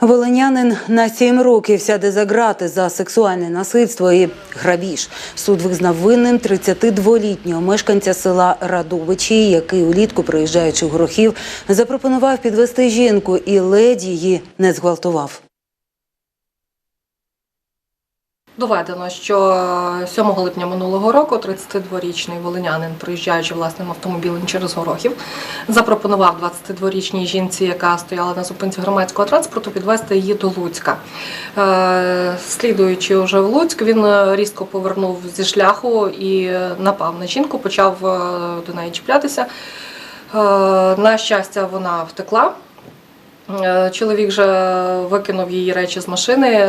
Волинянин на сім років сяде за грати за сексуальне насильство і грабіж. Суд визнав винним 32-літнього мешканця села Радовичі, який улітку, приїжджаючи в Горохів, запропонував підвести жінку і ледь її не зґвалтував. Доведено, що 7 липня минулого року 32-річний волинянин, приїжджаючи власним автомобілем через Горохів, запропонував 22-річній жінці, яка стояла на зупинці громадського транспорту, підвести її до Луцька. Е, Слідуючи вже в Луцьк, він різко повернув зі шляху і напав на жінку, почав е, до неї чіплятися. Е, На щастя, вона втекла. Чоловік же викинув її речі з машини,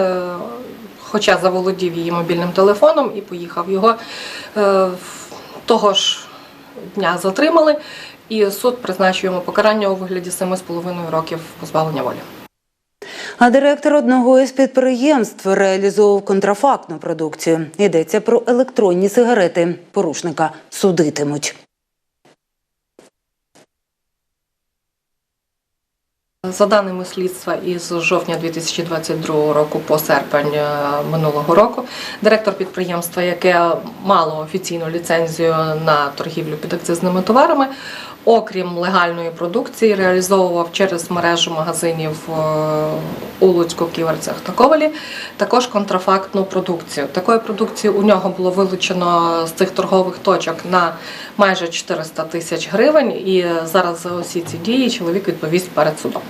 хоча заволодів її мобільним телефоном і поїхав. Його е, того ж дня затримали, і суд призначив йому покарання у вигляді 7,5 років позбавлення волі. А директор одного із підприємств реалізовував контрафактну продукцію. Йдеться про електронні сигарети. Порушника судитимуть. За даними слідства, із жовтня 2022 року по серпень е, минулого року директор підприємства, яке мало офіційну ліцензію на торгівлю підакцизними товарами, окрім легальної продукції, реалізовував через мережу магазинів е, у Луцьку, Ківерцях та Ковалі також контрафактну продукцію. Такої продукції у нього було вилучено з цих торгових точок на майже 400 тисяч гривень. І зараз за усі ці дії чоловік відповість перед судом.